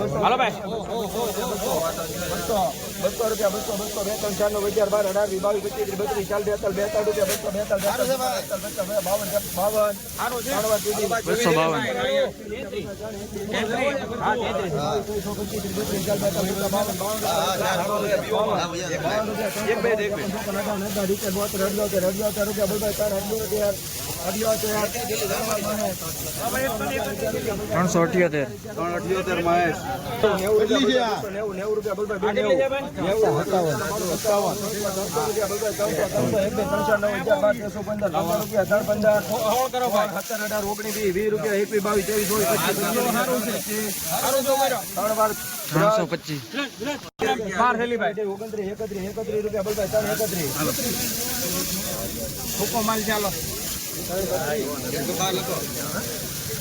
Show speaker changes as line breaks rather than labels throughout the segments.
બસો
હાલો ભાઈ
બસો બસો રૂપિયા બસો બસો બે ત્રણ ચાર નો અગિયાર બાર અઢાર વીસ બાવીસ પચીસ ત્રીસ બત્રીસ ચાલ બેતાલ બેતાલ રૂપિયા બસો બેતાલ બાવન બાવન બસો બાવન બાવન ત્રણ વાર દીધી
ચાર બાવન
હા તેત્રીસ
ત્રીસો પચીસ ત્રીસ બત્રીસ ચાલ બેતાલ બેતાલ બાવન બાવન
એક બે એક બે
ત્રણસો અઠ્યોતેર ત્રણસો પચીસ.
બાર થેલી ભાઈ
ઓગણત્રીસ એકત્રીસ એકત્રીસ રૂપિયા બોલભાઈ ત્રણ એકત્રીસ.
હુકો માલ ચાલો.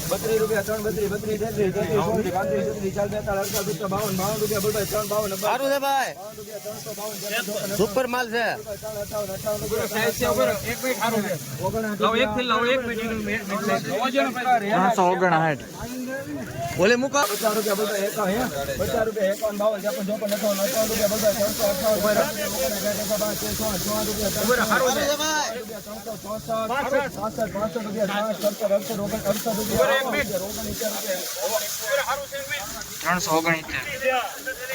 બત્રીસ રૂપિયા ત્રણ બત્રીસ બત્રીસ તેત્રીસ તેત્રીસ ચોત્રીસ પાંત્રીસ છત્રીસ ચાર બેતાળીસ અડતાલીસ પચાસ બાવન બાવન રૂપિયા બોલભાઈ ત્રણ બાવન
સારું છે ભાઈ. સુપર માલ છે.
ત્રણસો ઓગણસાઠ
ઓલે મૂકો
પચાસ રૂપિયા બધા એકાવન હે. પચાસ રૂપિયા એકાવન બાવન છપ્પન ચોપન અઠાવન અઠાવન રૂપિયા બોલભાઈ ત્રણસો અઠાવન
સારું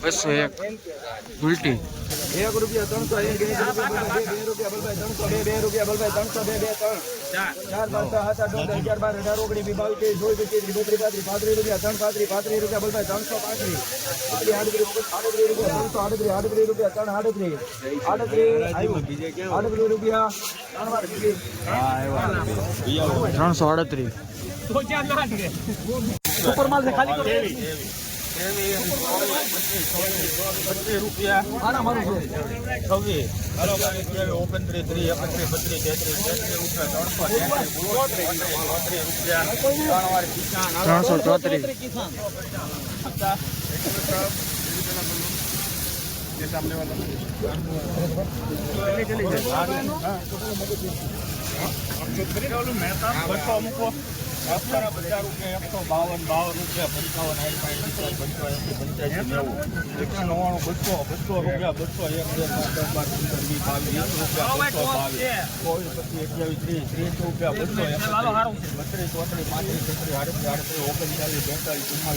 સત્તર એક. ઉલટી. એક રૂપિયા બે રૂપિયા
ત્રણસો બે
બે રૂપિયા એસી ત્રણસો બે બે ત્રણ ચાર બાણું નવ્વાણું બસો ચારનું અગિયાર બાર રૂપિયા બસો હજાર ઓગણીસ વીસ, બાવીસ ત્રેવીસ ચોવીસ પચીસ ત્રીસ ત્રીસ રૂપિયા એકત્રીસ બત્રીસ પાંત્રીસ છત્રીસ ચાલીસ ત્રણસો માહિર બસો રૂપિયા બસો
બસો તેતાલીસ.
બસો બસો રૂપિયા બસો એકોણ માલ છે બાવન ત્રેપન ચોપન એકાવન ઓગણીસ, બસો બસો રૂપિયા એક
બસો એક ઉલટી
એક રૂપિયા ત્રણસો એક એક રૂપિયા બે બે રૂપિયા બલભાઈ ત્રણસો બે બે રૂપિયા બલભાઈ ત્રણસો બે બે ત્રણ ચાર પાંચ છ સાત આઠ નવ દસ અગિયાર બાર અઢાર ઓગણીસ વીસ બાવીસ. ત્રેવીસ ચોવીસ પચીસ ત્રીસ બત્રીસ પાંત્રીસ પાંત્રીસ રૂપિયા ત્રણ બાવીસ પાંત્રીસ રૂપિયા બલભાઈ ત્રીસ પાંત્રીસ આડત્રીસ રૂપિયા ત્રણસો બત્રીસ આડત્રીસ રૂપિયા ત્રણ આડત્રીસ આડત્રીસ રૂપિયા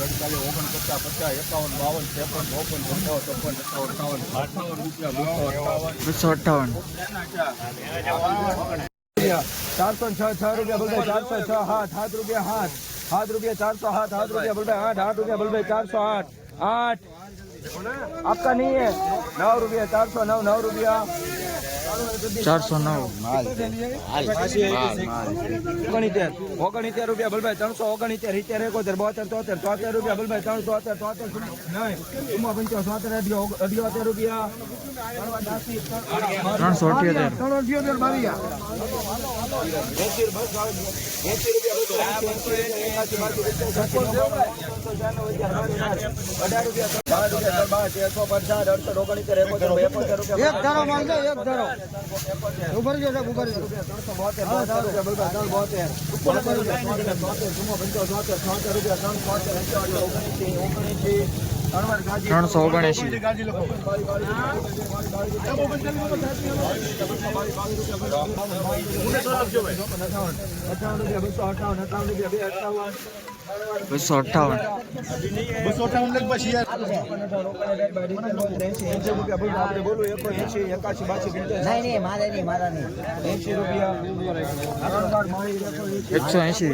ત્રણ વાર બીજી.
ત્રણસો એકાવન
બાવન ત્રેપન છે ખાલી કરો
આના
અઠાવન ચોત્રીસ
હાલો હારું છે
બસો અઠ્ઠાવન
ચારસો છ છ રૂપિયા બોલભાઈ ચારસો છ હાથ હાથ રૂપિયા હાથ હાથ રૂપિયા ચારસો હાથ હાથ રૂપિયા બોલભાઈ આઠ આઠ રૂપિયા બોલભાઈ ચારસો આઠ આઠ आपका नहीं है नौ रुपया चार सौ नौ नौ रुपया
ચારસો નવ.
ઓગણીતેર ઓગણીતેર રૂપિયા ભલભાઈ ત્રણસો ઓગણીતેર સિત્તેર એકોતેર બોતેર તોતેર તોતેર રૂપિયા ભલભાઈ ત્રણસો તોતેર તોતેર નહીં. પંચો સોતેર અઢીઓ અઢીઓતેર રૂપિયા.
ત્રણસો અઠ્યોતેર.
ત્રણ અઠ્યોતેર મારી એસી બસ રૂપિયા અઢાર રૂપિયા બાર રૂપિયા બાર તેરસો પચાસ અડસઠ ઓગણીતેર એકોતેર એકોતેર રૂપિયા એક ધારો માંગે એક ધારો ઉભર જો ઉભર જો ત્રણસો બોતેર બોતેર રૂપિયા બલભાઈ ત્રણ બોતેર રૂપિયા બોતેર બોતેર રૂપિયા ત્રણ એકાવન ઓગણીસી ઓગણીસી
ત્રણસો ઓગણએસી
અઠાવન બસો અઠાવન અઠાવન અઠાવન
બસો અઠ્ઠાવન
આપણે બોલું એકો એસી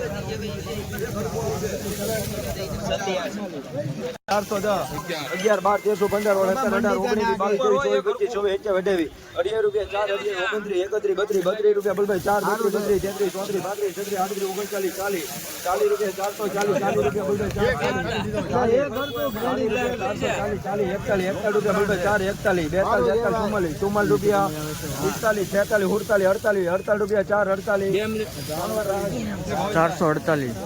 ચારસો અગિયાર બાર તેરસો પંદર અઢાર ઓગણીસ બાવીસ ચોવીસ પચીસ અઠાવીસ અઢાર રૂપિયા રૂપિયા બલભાઈ ચાર બત્રીસ બત્રીસ તેત્રીસ ચોત્રીસ પાંત્રીસ છત્રીસ આડત્રીસ રૂપિયા ચારસો ચાલીસ ચાલીસ રૂપિયા બલભાઈ ચાલીસ ચાલીસ રૂપિયા એકતાલીસ પિસ્તાલીસ છેતાલીસ સુડતાલીસ અડતાલીસ. અડતાલીસ રૂપિયા ચાર અડતાલીસ
ચારસો અડતાલીસ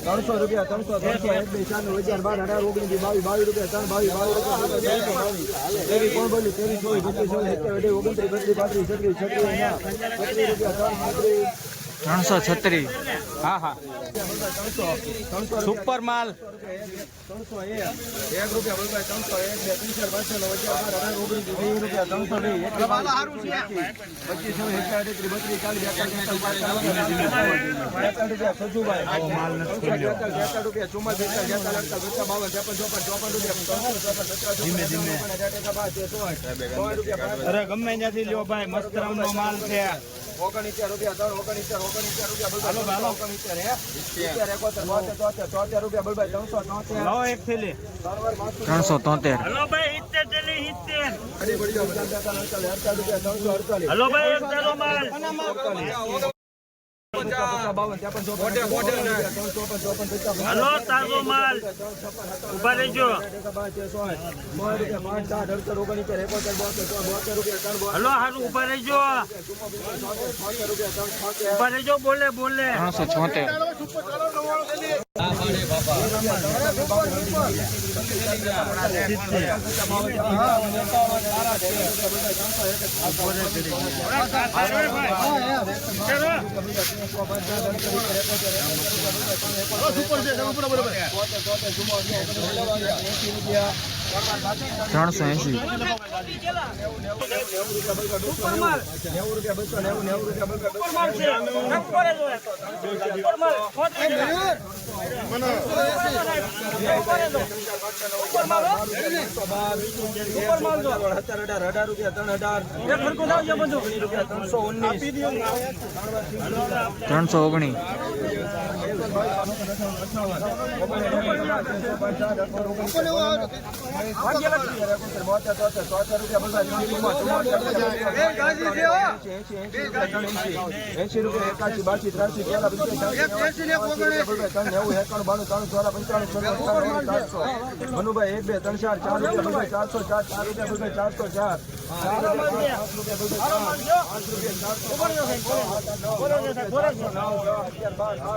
ત્રણસો રૂપિયા ત્રણસો ત્રણસો એક બે ચાર હજાર બાર અઢાર ઓગણીસ બાવીસ બાવીસ રૂપિયા ત્રણ બાવીસ બાવીસ રૂપિયા તેવી કોણ બોલી તેવી ચોવીસ સત્યાવીસ ઓગણત્રીસ બત્રીસ પાંત્રીસ છત્રીસ છત્રીસ રૂપિયા ત્રણ પાંત્રીસ
ત્રણસો છત્રીસ.
હા હા. સુપર માલ અરે ગમે ત્યાંથી લ્યો ભાઈ, મસ્ત નો માલ છે.
ઓગણીચાર રૂપિયા ત્રણ ઓગણીચાર ઓગણીચાર રૂપિયા ઓગણીચાર હે એકોતેર બોતેર તોતેર તોતેર રૂપિયા બલભાઈ ત્રણસો તોતેર
લાવો એક થેલી
ત્રણસો તોતેર
હલો ભાઈ ઇત્તેર થેલી ઇત્તેર
અડી પડી રૂપિયા ત્રણસો અડતાલીસ
હલો ભાઈ એક થેલો માલ હલો તાજો માલ ઊભા રહેજો હલો હારું ઊભા રહેજો ઊભા રહેજો બોલે બોલે
અઢાર રૂપિયા ત્રણસો એસી
ત્રણસો ઓગણીસ
એસી રૂપિયા એકાસી બાસી ત્રાસી પેલા મનુભાઈ એક બે ત્રણ ચાર ચાર રૂપિયા ચારસો ચાર ચાર રૂપિયા ચારસો ચાર ચાર રૂપિયા ચારસો ચારસો